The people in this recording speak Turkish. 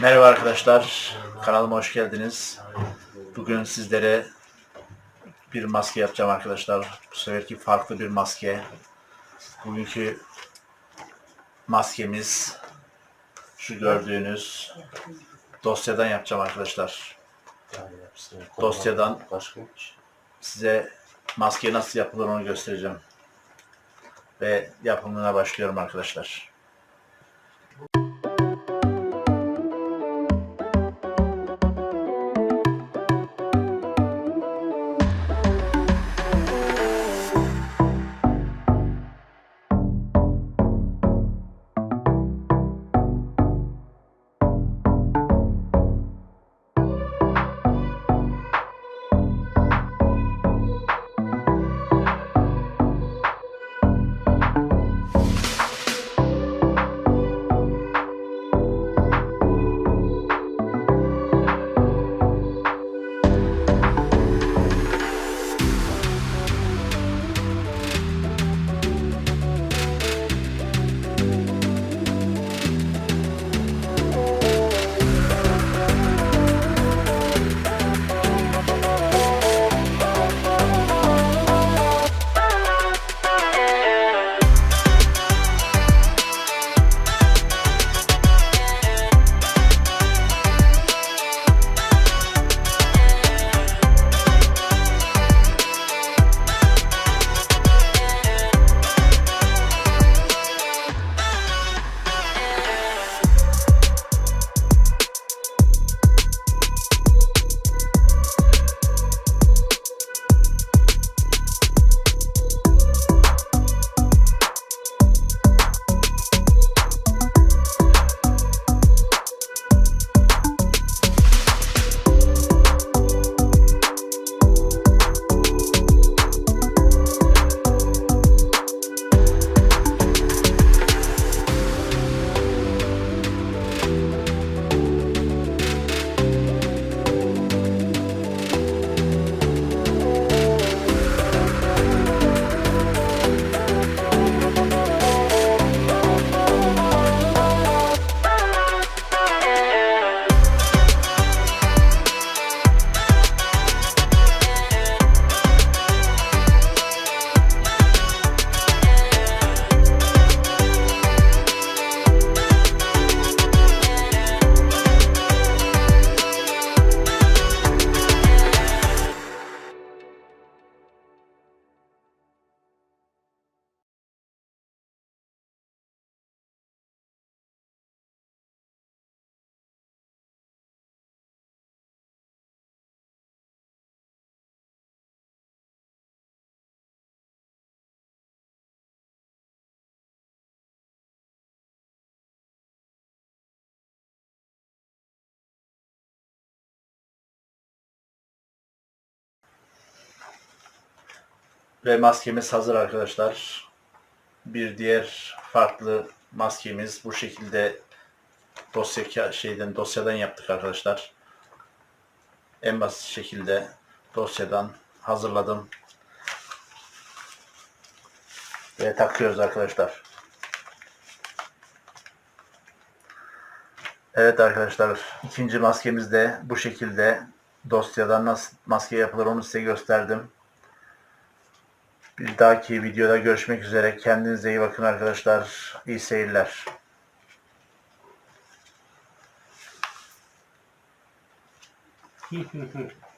Merhaba arkadaşlar, kanalıma hoş geldiniz. Bugün sizlere bir maske yapacağım arkadaşlar. Bu seferki farklı bir maske. Bugünkü maskemiz şu gördüğünüz dosyadan yapacağım arkadaşlar. Dosyadan size maske nasıl yapılır onu göstereceğim. Ve yapımına başlıyorum arkadaşlar. Ve maskemiz hazır arkadaşlar. Bir diğer farklı maskemiz bu şekilde dosya şeyden dosyadan yaptık arkadaşlar. En basit şekilde dosyadan hazırladım. Ve takıyoruz arkadaşlar. Evet arkadaşlar ikinci maskemiz de bu şekilde dosyadan nasıl maske yapılır onu size gösterdim. Bir dahaki videoda görüşmek üzere. Kendinize iyi bakın arkadaşlar. İyi seyirler.